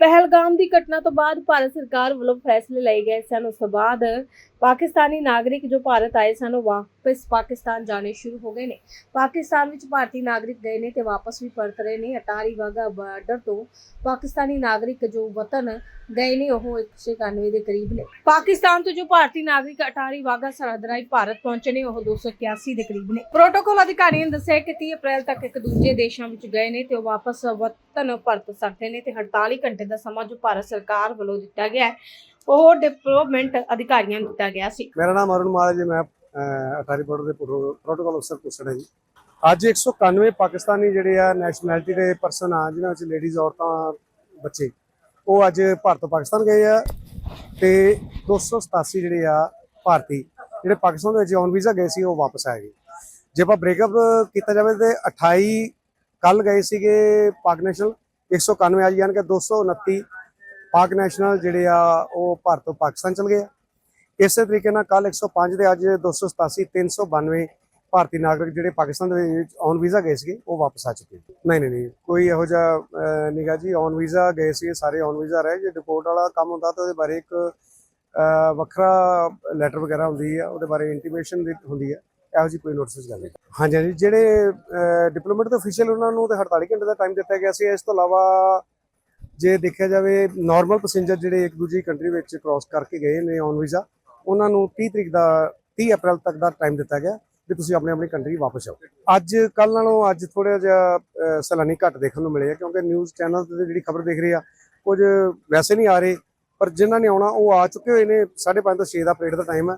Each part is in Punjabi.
ਪਹਿਲਗਾਮ ਦੀ ਘਟਨਾ ਤੋਂ ਬਾਅਦ ਭਾਰਤ ਸਰਕਾਰ ਵੱਲੋਂ ਫੈਸਲੇ ਲਏ ਗਏ ਸਨ। ਉਸ ਤੋਂ ਬਾਅਦ ਪਾਕਿਸਤਾਨੀ ਨਾਗਰਿਕ ਜੋ ਭਾਰਤ ਆਏ ਸਨ, ਉਹ ਵਾਪਸ ਪਾਕਿਸਤਾਨ ਜਾਣੇ ਸ਼ੁਰੂ ਹੋ ਗਏ ਨੇ। ਪਾਕਿਸਤਾਨ ਵਿੱਚ ਭਾਰਤੀ ਨਾਗਰਿਕ ਗਏ ਨੇ ਤੇ ਵਾਪਸ ਵੀ ਪਰਤ ਰਹੇ ਨੇ। ਅਟਾਰੀ ਵਾਗਾ ਬਾਰਡਰ ਤੋਂ ਪਾਕਿਸਤਾਨੀ ਨਾਗਰਿਕ ਜੋ ਵਤਨ ਗਏ ਨੇ, ਉਹ 191 ਦੇ ਕਰੀਬ ਨੇ। ਪਾਕਿਸਤਾਨ ਤੋਂ ਜੋ ਭਾਰਤੀ ਨਾਗਰਿਕ ਅਟਾਰੀ ਵਾਗਾ ਸਰਹੱਦ ਰਾਹੀਂ ਭਾਰਤ ਪਹੁੰਚੇ ਨੇ, ਉਹ 281 ਦੇ ਕਰੀਬ ਨੇ। ਪ੍ਰੋਟੋਕਾਲ ਅਧਿਕਾਰੀਆਂ ਨੇ ਦੱਸਿਆ ਕਿ 30 ਅਪ੍ਰੈਲ ਤੱਕ ਇੱਕ ਦੂਜੇ ਦੇਸ਼ਾਂ ਵਿੱਚ ਗਏ ਨੇ ਤੇ ਉਹ ਵਾਪਸ ਵਤਨ ਪਰਤ ਸਕਦੇ ਨੇ ਤੇ 48 ਘੰਟੇ ਦਾ ਸਮਾਂ ਜੋ ਭਾਰਤ ਸਰਕਾਰ ਵੱਲੋਂ ਦਿੱਤਾ ਗਿਆ ਹੈ। ਉਹ ਡਿਪਲੋਮੈਂਟ ਅਧਿਕਾਰੀਆਂ ਨੂੰ ਦਿੱਤਾ ਗਿਆ ਸੀ। ਮੇਰਾ ਨਾਮ ਅਰੁਣ ਮਾਲ ਜੀ ਮੈਂ ਅਹ, ਅਟਾਰੀ ਬਾਰਡਰ ਦੇ ਪ੍ਰੋ- ਪ੍ਰੋਟੋਕਾਲ ਅਫਸਰ ਪੁੱਛਣਾ ਜੀ। ਅੱਜ 191 ਪਾਕਿਸਤਾਨੀ ਜਿਹੜੇ ਆ ਨੈਸ਼ਨੈਲਿਟੀ ਦੇ ਪਰਸਨ ਆ ਜਿਨ੍ਹਾਂ ਵਿੱਚ ਲੇਡੀਜ਼ ਔਰਤਾਂ ਬੱਚੇ ਉਹ ਅੱਜ ਭਾਰਤ ਤੋਂ ਪਾਕਿਸਤਾਨ ਗਏ ਆ ਤੇ 287 ਜਿਹੜੇ ਆ ਭਾਰਤੀ ਜਿਹੜੇ ਪਾਕਿਸਤਾਨ ਦੇ ਵਿੱਚ ਔਨ ਵੀਜ਼ਾ ਗਏ ਸੀ ਉਹ ਵਾਪਸ ਆ ਗਏ। ਜੇ ਆਪਾਂ ਬ੍ਰੇਕਅਪ ਕੀਤਾ ਜਾਵੇ ਤੇ 28 ਕੱਲ ਗਏ ਸੀਗੇ ਪਾਕ ਨੈਸ਼ਨਲ 191 ਅੱਜ ਯਾਨੀ ਕਿ 229 ਪਾਕ ਨੈਸ਼ਨਲ ਜਿਹੜੇ ਆ, ਉਹ ਭਾਰਤ ਤੋਂ ਪਾਕਿਸਤਾਨ ਚਲ ਗਏ ਆ। ਇਸੇ ਤਰੀਕੇ ਨਾਲ ਕੱਲ 105 ਦੇ ਅੱਜ 287 392 ਭਾਰਤੀ ਨਾਗਰਿਕ ਜਿਹੜੇ ਪਾਕਿਸਤਾਨ ਦੇ ਵਿੱਚ ਔਨ ਵੀਜ਼ਾ ਗਏ ਸੀਗੇ, ਉਹ ਵਾਪਸ ਆ ਚੁੱਕੇ ਨਹੀਂ ਨਹੀਂ ਨਹੀਂ, ਕੋਈ ਇਹੋ ਜਿਹਾ ਨਿਗਾ ਜੀ ਔਨ ਵੀਜ਼ਾ ਗਏ ਸੀ ਸਾਰੇ ਔਨ ਵੀਜ਼ਾ ਰਹੇ। ਜੇ ਡਿਪੋਰਟ ਵਾਲਾ ਕੰਮ ਹੁੰਦਾ ਤਾਂ ਉਹਦੇ ਬਾਰੇ ਇੱਕ ਵੱਖਰਾ ਲੈਟਰ ਵਗੈਰਾ ਹੁੰਦੀ ਆ, ਉਹਦੇ ਬਾਰੇ ਇੰਟੀਮੇਸ਼ਨ ਹੁੰਦੀ ਆ। ਇਹੋ ਜਿਹੀ ਕੋਈ ਨੋਟਿਸ ਗੱਲ ਨਹੀਂ। ਹਾਂਜੀ ਹਾਂਜੀ, ਜਿਹੜੇ ਡਿਪਲੋਮੈਟ ਦੇ ਅਫੀਸ਼ੀਅਲ ਉਹਨਾਂ ਨੂੰ ਤੇ 48 ਘੰਟੇ ਦਾ ਟਾਈਮ ਦਿੱਤਾ ਗਿਆ ਸੀ, ਇਸ ਤੋਂ ਇਲਾਵਾ ਜੇ ਦੇਖਿਆ ਜਾਵੇ ਨਾਰਮਲ ਪੈਸੇਂਜਰ ਜਿਹੜੇ ਇੱਕ ਦੂਜੀ ਕੰਟਰੀ ਵਿੱਚ ਕ੍ਰਾਸ ਕਰਕੇ ਗਏ ਨੇ ਔਨ ਵੀਜ਼ਾ ਉਹਨਾਂ ਨੂੰ 30 ਤਰੀਕ ਦਾ 30 ਅਪ੍ਰੈਲ ਤੱਕ ਦਾ ਟਾਈਮ ਦਿੱਤਾ ਗਿਆ ਵੀ ਤੁਸੀਂ ਆਪਣੀ ਆਪਣੀ ਕੰਟਰੀ ਵਾਪਸ ਆਓ। ਅੱਜ ਕੱਲ ਨਾਲੋਂ ਅੱਜ ਥੋੜਾ ਜਿਹਾ ਅਹ, ਸੈਲਾਨੀ ਘੱਟ ਦੇਖਣ ਨੂੰ ਮਿਲੇ ਆ ਕਿਉਂਕਿ ਨਿਊਜ਼ ਚੈਨਲ ਤੇ ਜਿਹੜੀ ਖਬਰ ਦੇਖ ਰਹੇ ਆ ਕੁਝ ਵੈਸੇ ਨਹੀਂ ਆ ਰਹੇ ਪਰ ਜਿਨ੍ਹਾਂ ਨੇ ਆਉਣਾ ਉਹ ਆ ਚੁੱਕੇ ਹੋਏ ਨੇ 5:30 ਤੋਂ 6 ਦਾ ਪਰੇਡ ਦਾ ਟਾਈਮ ਹੈ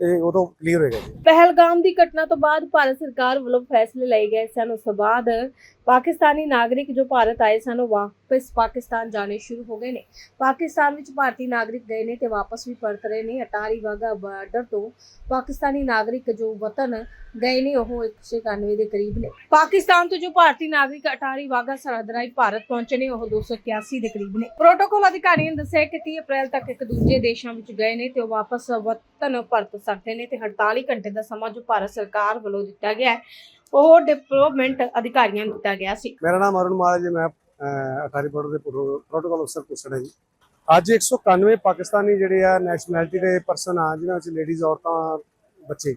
ਤੇ ਉਦੋਂ ਕਲੀਅਰ ਹੋਏਗਾ ਜੀ। ਪਹਿਲਗਾਮ ਦੀ ਘਟਨਾ ਤੋਂ ਬਾਅਦ ਭਾਰਤ ਸਰਕਾਰ ਵੱਲੋਂ ਫੈਸਲੇ ਲਏ ਗਏ ਸਨ। ਉਸ ਤੋਂ ਬਾਅਦ ਪਾਕਿਸਤਾਨੀ ਨਾਗਰਿਕ ਜੋ ਭਾਰਤ ਆਏ ਸਨ, ਉਹ ਵਾਪਸ ਪਾਕਿਸਤਾਨ ਜਾਣੇ ਸ਼ੁਰੂ ਹੋ ਗਏ ਨੇ। ਪਾਕਿਸਤਾਨ ਵਿੱਚ ਭਾਰਤੀ ਨਾਗਰਿਕ ਗਏ ਨੇ ਤੇ ਵਾਪਸ ਵੀ ਪਰਤ ਰਹੇ ਨੇ। ਅਟਾਰੀ ਵਾਗਾ ਬਾਰਡਰ ਤੋਂ ਪਾਕਿਸਤਾਨੀ ਨਾਗਰਿਕ ਜੋ ਵਤਨ ਗਏ ਨੇ, ਉਹ 191 ਦੇ ਕਰੀਬ ਨੇ। ਪਾਕਿਸਤਾਨ ਤੋਂ ਜੋ ਭਾਰਤੀ ਨਾਗਰਿਕ ਅਟਾਰੀ ਵਾਗਾ ਸਰਹੱਦ ਰਾਹੀਂ ਭਾਰਤ ਪਹੁੰਚੇ ਨੇ, ਉਹ 281 ਦੇ ਕਰੀਬ ਨੇ। ਪ੍ਰੋਟੋਕਾਲ ਅਧਿਕਾਰੀਆਂ ਨੇ ਦੱਸਿਆ ਕਿ 30 ਅਪ੍ਰੈਲ ਤੱਕ ਇੱਕ ਦੂਜੇ ਦੇਸ਼ਾਂ ਵਿੱਚ ਗਏ ਨੇ ਤੇ ਉਹ ਵਾਪਸ ਵਤਨ ਪਰਤ ਸਕਦੇ ਨੇ ਤੇ 48 ਘੰਟੇ ਦਾ ਸਮਾਂ ਜੋ ਭਾਰਤ ਸਰਕਾਰ ਵੱਲੋਂ ਦਿੱਤਾ ਗਿਆ ਹੈ, ਉਹ ਡਿਪਲੋਮੈਂਟ ਅਧਿਕਾਰੀਆਂ ਨੂੰ ਦਿੱਤਾ ਗਿਆ ਸੀ। ਮੇਰਾ ਨਾਮ ਅਰੁਣ ਮਾਲ ਜੀ, ਮੈਂ ਅਟਾਰੀ ਬਾਰਡਰ ਦੇ ਪ੍ਰੋਟੋਕਾਲ ਅਫਸਰ ਪੁੱਛਣਾ ਜੀ। ਅੱਜ 191 ਪਾਕਿਸਤਾਨੀ ਜਿਹੜੇ ਆ ਨੈਸ਼ਨੈਲਿਟੀ ਦੇ ਪਰਸਨ ਆ, ਜਿਨ੍ਹਾਂ ਵਿੱਚ ਲੇਡੀਜ਼ ਔਰਤਾਂ, ਬੱਚੇ,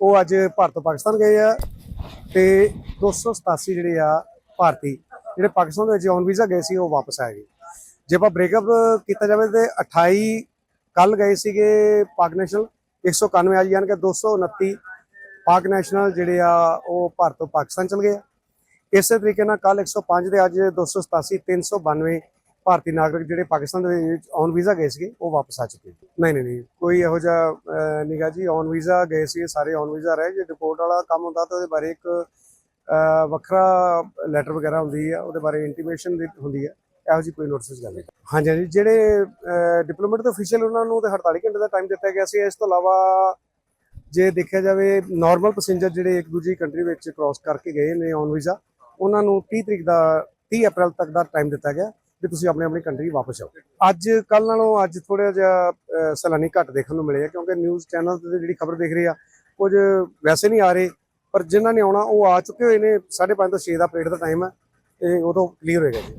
ਉਹ ਅੱਜ ਭਾਰਤ ਤੋਂ ਪਾਕਿਸਤਾਨ ਗਏ ਆ ਤੇ 287 ਜਿਹੜੇ ਆ ਭਾਰਤੀ, ਜਿਹੜੇ ਪਾਕਿਸਤਾਨ ਦੇ ਵਿੱਚ ਔਨ ਵੀਜ਼ਾ ਗਏ ਸੀ, ਉਹ ਵਾਪਸ ਆ ਗਏ। ਜੇ ਆਪਾਂ ਬ੍ਰੇਕਅਪ ਕੀਤਾ ਜਾਵੇ ਤੇ 28 ਕੱਲ ਗਏ ਸੀਗੇ ਪਾਕ ਨੈਸ਼ਨਲ 191 ਅੱਜ ਜਾਣ ਕਿ 229 ਪਾਕ ਨੈਸ਼ਨਲ ਜਿਹੜੇ ਆ, ਉਹ ਭਾਰਤ ਤੋਂ ਪਾਕਿਸਤਾਨ ਚਲ ਗਏ ਆ। ਇਸੇ ਤਰੀਕੇ ਨਾਲ ਕੱਲ 105 ਦੇ ਅੱਜ 287 392 ਭਾਰਤੀ ਨਾਗਰਿਕ ਜਿਹੜੇ ਪਾਕਿਸਤਾਨ ਦੇ ਵਿੱਚ ਔਨ ਵੀਜ਼ਾ ਗਏ ਸੀਗੇ, ਉਹ ਵਾਪਸ ਆ ਚੁੱਕੇ ਨਹੀਂ ਨਹੀਂ ਨਹੀਂ, ਕੋਈ ਇਹੋ ਜਿਹਾ ਨਿਗਾ ਜੀ ਔਨ ਵੀਜ਼ਾ ਗਏ ਸੀ ਸਾਰੇ ਔਨ ਵੀਜ਼ਾ ਰਹੇ। ਜੇ ਰਿਪੋਰਟ ਵਾਲਾ ਕੰਮ ਹੁੰਦਾ ਤਾਂ ਉਹਦੇ ਬਾਰੇ ਇੱਕ ਵੱਖਰਾ ਲੈਟਰ ਵਗੈਰਾ ਹੁੰਦੀ ਆ, ਉਹਦੇ ਬਾਰੇ ਇੰਟੀਮੇਸ਼ਨ ਹੁੰਦੀ ਹੈ ਇਹੋ ਜਿਹੀ ਕੋਈ ਨੋਟਿਸ ਗੱਲ ਨਹੀਂ। ਹਾਂਜੀ ਹਾਂਜੀ। ਜਿਹੜੇ ਡਿਪਲੋਮੈਟ ਦੇ ਅਫੀਸ਼ੀਅਲ ਉਹਨਾਂ ਨੂੰ ਤੇ 48 ਘੰਟੇ ਦਾ ਟਾਈਮ ਦਿੱਤਾ ਗਿਆ ਸੀ ਇਸ ਤੋਂ ਇਲਾਵਾ ਜੇ ਦੇਖਿਆ ਜਾਵੇ ਨਾਰਮਲ ਪੈਸੇਂਜਰ ਜਿਹੜੇ ਇੱਕ ਦੂਜੀ ਕੰਟਰੀ ਵਿੱਚ ਕ੍ਰਾਸ ਕਰਕੇ ਗਏ ਨੇ ਔਨ ਵੀਜ਼ਾ ਉਹਨਾਂ ਨੂੰ 30 ਤਰੀਕ ਦਾ 30 ਅਪ੍ਰੈਲ ਤੱਕ ਦਾ ਟਾਈਮ ਦਿੱਤਾ ਗਿਆ ਵੀ ਤੁਸੀਂ ਆਪਣੀ ਆਪਣੀ ਕੰਟਰੀ ਵਾਪਸ ਆਓ। ਅੱਜ ਕੱਲ ਨਾਲੋਂ ਅੱਜ ਥੋੜਾ ਜਿਹਾ ਅਹ, ਸੈਲਾਨੀ ਘੱਟ ਦੇਖਣ ਨੂੰ ਮਿਲੇ ਕਿਉਂਕਿ ਨਿਊਜ਼ ਚੈਨਲ ਤੇ ਜਿਹੜੀ ਖਬਰ ਦੇਖ ਰਹੇ ਆ ਕੁਝ ਵੈਸੇ ਨਹੀਂ ਆ ਰਹੇ ਪਰ ਜਿਨ੍ਹਾਂ ਨੇ ਆਉਣਾ ਉਹ ਆ ਚੁੱਕੇ ਹੋਏ ਨੇ 5:30 ਤੋਂ 6 ਦਾ ਪਰੇਡ ਦਾ ਟਾਈਮ ਹੈ ਤੇ ਉਦੋਂ ਕਲੀਅਰ ਹੋਏਗਾ ਜੀ।